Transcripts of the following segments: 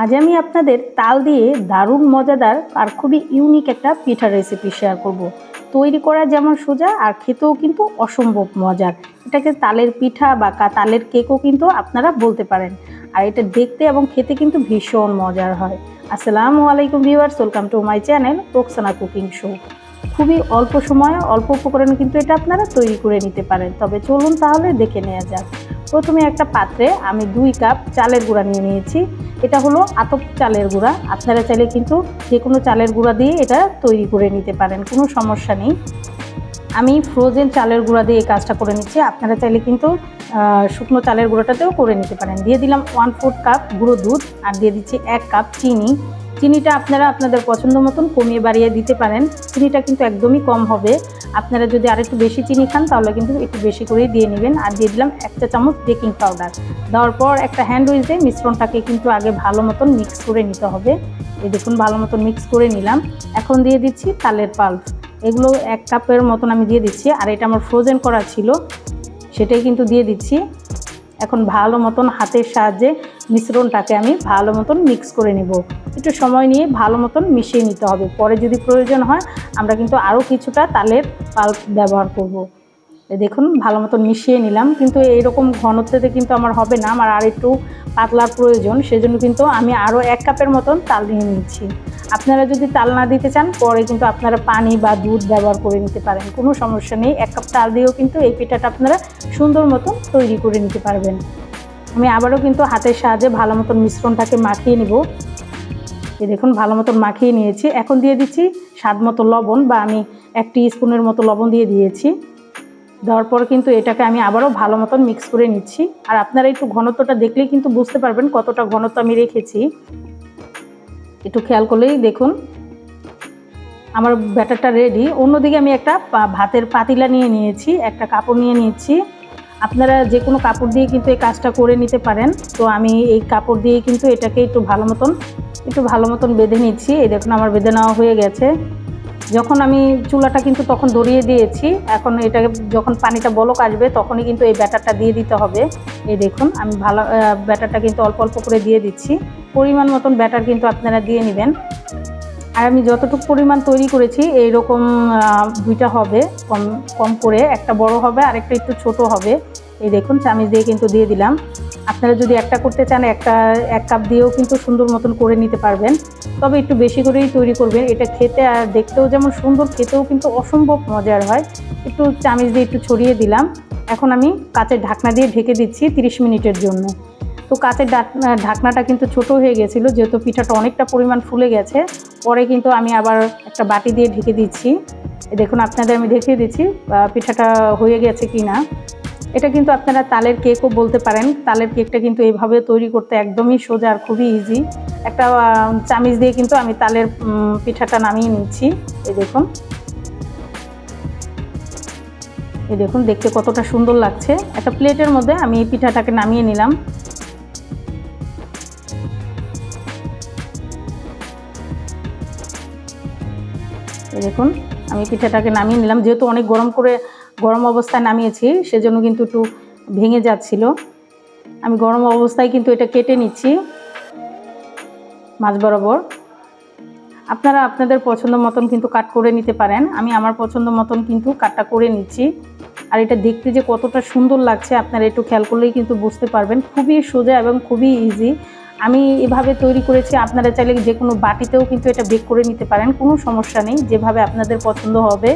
আজ আমি আপনাদের তাল দিয়ে দারুণ মজাদার আর খুবই ইউনিক একটা পিঠা রেসিপি শেয়ার করব। তৈরি করা যেমন সোজা আর খেতেও কিন্তু অসম্ভব মজার। এটাকে তালের পিঠা বা তালের কেকও কিন্তু আপনারা বলতে পারেন। আর এটা দেখতে এবং খেতে কিন্তু ভীষণ মজার হয়। আসসালামু আলাইকুম viewers welcome to my channel Roksana cooking show খুবই অল্প সময়ে অল্প উপকরণে কিন্তু এটা আপনারা তৈরি করে নিতে পারেন। তবে চলুন তাহলে দেখে নেওয়া যাক। প্রথমে একটা পাত্রে আমি দুই কাপ চালের গুঁড়া নিয়ে নিয়েছি। এটা হলো আতপ চালের গুঁড়া। আপনারা চাইলে কিন্তু যে কোনো চালের গুঁড়া দিয়ে এটা তৈরি করে নিতে পারেন, কোনো সমস্যা নেই। আমি ফ্রোজেন চালের গুঁড়া দিয়ে এই কাজটা করে নিচ্ছি। আপনারা চাইলে কিন্তু শুকনো চালের গুঁড়োটাতেও করে নিতে পারেন। দিয়ে দিলাম ওয়ান ফোর্থ কাপ গুঁড়ো দুধ আর দিয়ে দিচ্ছি এক কাপ চিনি। চিনিটা আপনারা আপনাদের পছন্দ মতন কমিয়ে বাড়িয়ে দিতে পারেন। চিনিটা কিন্তু একদমই কম হবে। আপনারা যদি আরেকটু বেশি চিনি খান, তাহলে কিন্তু একটু বেশি করেই দিয়ে নেবেন। আর দিয়ে দিলাম একটা চামচ বেকিং পাউডার। দেওয়ার পর একটা হ্যান্ড দিয়ে মিশ্রণটাকে কিন্তু আগে ভালো মতন মিক্স করে নিতে হবে। এই দেখুন, ভালো মতন মিক্স করে নিলাম। এখন দিয়ে দিচ্ছি তালের পাল্প এগুলো এক কাপের মতন আমি দিয়ে দিচ্ছি। আর এটা আমার ফ্রোজেন করা ছিল, সেটাই কিন্তু দিয়ে দিচ্ছি। এখন ভালো মতন হাতের সাহায্যে মিশ্রণটাকে আমি ভালো মতন মিক্স করে নেব। একটু সময় নিয়ে ভালো মতন মিশিয়ে নিতে হবে। পরে যদি প্রয়োজন হয়, আমরা কিন্তু আরও কিছুটা তালের পাল্প ব্যবহার করব। দেখুন, ভালো মতন মিশিয়ে নিলাম। কিন্তু এইরকম ঘনত্বতে কিন্তু আমার হবে না। আমার আর একটু পাতলার প্রয়োজন। সেজন্য কিন্তু আমি আরও এক কাপের মতন তাল নিয়ে নিচ্ছি। আপনারা যদি তাল না দিতে চান, পরে কিন্তু আপনারা পানি বা দুধ ব্যবহার করে নিতে পারেন। কোনো সমস্যা নেই। এক কাপ তাল দিয়েও কিন্তু এই পিঠাটা আপনারা সুন্দর মতন তৈরি করে নিতে পারবেন। আমি আবারও কিন্তু হাতের সাহায্যে ভালো মতন মিশ্রণটাকে মাখিয়ে নিব। এই দেখুন, ভালো মতন মাখিয়ে নিয়েছি। এখন দিয়ে দিচ্ছি স্বাদ মতো লবণ বা আমি এক স্পুনের মতো লবণ দিয়ে দিয়েছি। দেওয়ার পর কিন্তু এটাকে আমি আবারও ভালো মতন মিক্স করে নিচ্ছি। আর আপনারা একটু ঘনত্বটা দেখলেই কিন্তু বুঝতে পারবেন কতটা ঘনত্ব আমি রেখেছি। একটু খেয়াল করলেই দেখুন, আমার ব্যাটারটা রেডি অন্যদিকে আমি একটা ভাতের পাতিলা নিয়ে নিয়েছি, একটা কাপড় নিয়ে নিয়েছি আপনারা যে কোনো কাপড় দিয়ে কিন্তু এই কাজটা করে নিতে পারেন। তো আমি এই কাপড় দিয়ে কিন্তু এটাকে একটু ভালো মতন একটু ভালো মতন বেঁধে নিচ্ছি। এই দেখুন, আমার বেঁধে নেওয়া হয়ে গেছে। যখন আমি চুলাটা কিন্তু তখন দড়িয়ে দিয়েছি, এখন এটাকে যখন পানিটা বলক আসবে, তখনই কিন্তু এই ব্যাটারটা দিয়ে দিতে হবে। এই দেখুন, আমি ভালো ব্যাটারটা কিন্তু অল্প অল্প করে দিয়ে দিচ্ছি। পরিমাণ মতন ব্যাটার কিন্তু আপনারা দিয়ে নেবেন। আর আমি যতটুকু পরিমাণ তৈরি করেছি এই রকম দুইটা হবে। কম কম করে, একটা বড় হবে আর একটা একটু ছোট হবে। এই দেখুন, চামিচ দিয়ে কিন্তু দিয়ে দিলাম। আপনারা যদি একটা করতে চান, একটা, এক কাপ দিয়েও কিন্তু সুন্দর মতন করে নিতে পারবেন। তবে একটু বেশি করেই তৈরি করবেন। এটা খেতে আর দেখতেও যেমন সুন্দর, খেতেও কিন্তু অসম্ভব মজার হয়। একটু চামিচ দিয়ে একটু ছড়িয়ে দিলাম। এখন আমি কাঁচের ঢাকনা দিয়ে ঢেকে দিচ্ছি 30 মিনিটের জন্য। তো কাঁচের ঢাকনাটা কিন্তু ছোট হয়ে গেছিল, যেহেতু পিঠাটা অনেকটা পরিমাণ ফুলে গেছে। পরে কিন্তু আমি আবার একটা বাটি দিয়ে ঢেকে দিচ্ছি। দেখুন, আপনাদের আমি দেখিয়ে দিচ্ছি পিঠাটা হয়ে গেছে কি না এটা কিন্তু আপনারা তালের কেকও বলতে পারেন। তালের কেকটা কিন্তু এইভাবে তৈরি করতে একদমই সোজা আর খুবই ইজি একটা চামিচ দিয়ে কিন্তু আমি তালের পিঠাটা নামিয়ে নিচ্ছি। এই দেখুন। এই দেখুন, দেখতে কতটা সুন্দর লাগছে। একটা প্লেটের মধ্যে আমি এই পিঠাটাকে নামিয়ে নিলাম। দেখুন, আমি পিঠাটাকে নামিয়ে নিলাম। যেহেতু অনেক গরম করে গরম অবস্থায় নামিয়েছি, সেজন্য কিন্তু একটু ভেঙে যাচ্ছিল। আমি গরম অবস্থায় কিন্তু এটা কেটে নিচ্ছি মাছ বরাবর। আপনারা আপনাদের পছন্দ মতন কিন্তু কাট করে নিতে পারেন। আমি আমার পছন্দ মতন কিন্তু কাটটা করে নিচ্ছি। আর এটা দেখতে যে কতটা সুন্দর লাগছে, আপনারা একটু খেয়াল করলেই কিন্তু বুঝতে পারবেন। খুবই সোজা এবং খুবই ইজি আমি এভাবে তৈরি করেছি, আপনারা চাইলে যে কোনো বাটিতেও কিন্তু এটা বেক করে নিতে পারেন, কোনো সমস্যা নেই। যেভাবে আপনাদের পছন্দ হবে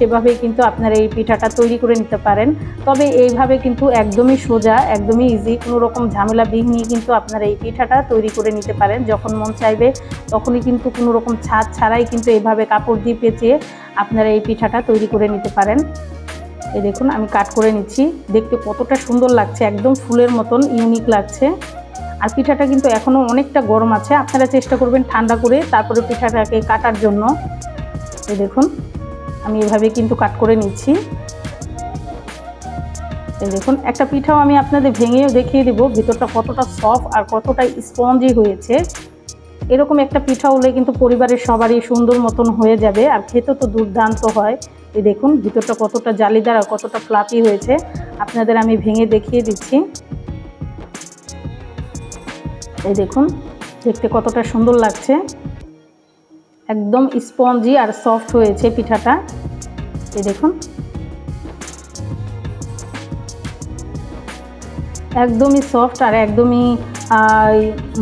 সেভাবেই কিন্তু আপনারা এই পিঠাটা তৈরি করে নিতে পারেন। তবে এইভাবে কিন্তু একদমই সোজা, একদমই ইজি কোনো রকম ঝামেলা বিঘ্নি কিন্তু আপনারা এই পিঠাটা তৈরি করে নিতে পারেন। যখন মন চাইবে তখনই কিন্তু কোনো রকম ছাদ ছাড়াই কিন্তু এইভাবে কাপড় দিয়ে পেঁচিয়ে আপনারা এই পিঠাটা তৈরি করে নিতে পারেন। এই দেখুন, আমি কাট করে নিচ্ছি। দেখতে কতটা সুন্দর লাগছে, একদম ফুলের মতন ইউনিক লাগছে। আর পিঠাটা কিন্তু এখনও অনেকটা গরম আছে। আপনারা চেষ্টা করবেন ঠান্ডা করে তারপরে পিঠাটাকে কাটার জন্য। এই দেখুন। আমি এভাবে কিন্তু কাট করে নিচ্ছি। দেখুন, একটা পিঠাও আমি আপনাদের ভেঙেও দেখিয়ে দেবো, ভিতরটা কতটা সফট আর কতটা স্পঞ্জি হয়েছে। এরকম একটা পিঠা হলে কিন্তু পরিবারের সবারই সুন্দর মতন হয়ে যাবে, আর খেতে তো দুর্দান্ত হয়। এই দেখুন, ভিতরটা কতটা জালিদার আর কতটা ফ্লাপি হয়েছে। আপনাদের আমি ভেঙে দেখিয়ে দিচ্ছি। এই দেখুন, দেখতে কতটা সুন্দর লাগছে। একদম স্পঞ্জি আর সফট হয়েছে পিঠাটা। এই দেখুন। একদমই সফট আর একদমই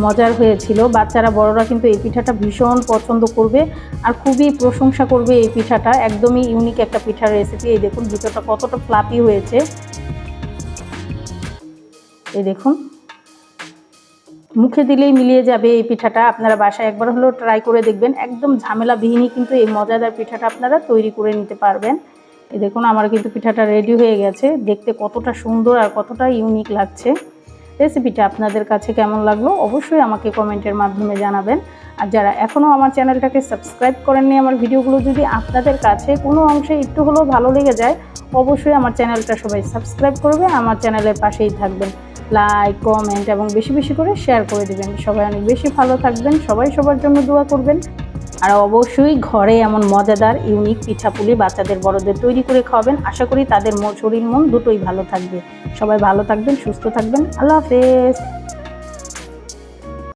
মজার হয়েছিল। বাচ্চারা, বড়রা কিন্তু এই পিঠাটা ভীষণ পছন্দ করবে আর খুবই প্রশংসা করবে এই পিঠাটা। একদমই ইউনিক একটা পিঠার রেসিপি এই দেখুন, ভিতরটা কতটা ফ্লাপি হয়েছে। এই দেখুন। মুখে দিলেই মিলিয়ে যাবে এই পিঠাটা। আপনারা বাসায় একবার হলেও ট্রাই করে দেখবেন। একদম ঝামেলাবিহীনই কিন্তু এই মজাদার পিঠাটা আপনারা তৈরি করে নিতে পারবেন। এই দেখুন, আমার কিন্তু পিঠাটা রেডি হয়ে গেছে। দেখতে কতটা সুন্দর আর কতটা ইউনিক লাগছে। রেসিপিটা আপনাদের কাছে কেমন লাগল অবশ্যই আমাকে কমেন্টের মাধ্যমে জানাবেন। আর যারা এখনও আমার চ্যানেলটাকে সাবস্ক্রাইব করেননি আমার ভিডিওগুলো, যদি আপনাদের কাছে কোনো অংশে একটু হলেও ভালো লেগে যায়, অবশ্যই আমার চ্যানেলটা সবাই সাবস্ক্রাইব করবে। আমার চ্যানেলের পাশেই থাকবেন। লাইক কমেন্ট এবং বেশি বেশি করে শেয়ার করে দেবেন। সবাই অনেক বেশি ভালো থাকবেন, সবাই সবার জন্য দোয়া করবেন। আর অবশ্যই ঘরে এমন মজাদার ইউনিক পিঠাপুলি বাচ্চাদের, বড়দের তৈরি করে খাওয়াবেন। আশা করি তাদের শরীর মন দুটোই ভালো থাকবে। সবাই ভালো থাকবেন, সুস্থ থাকবেন। আল্লাহ হাফেজ।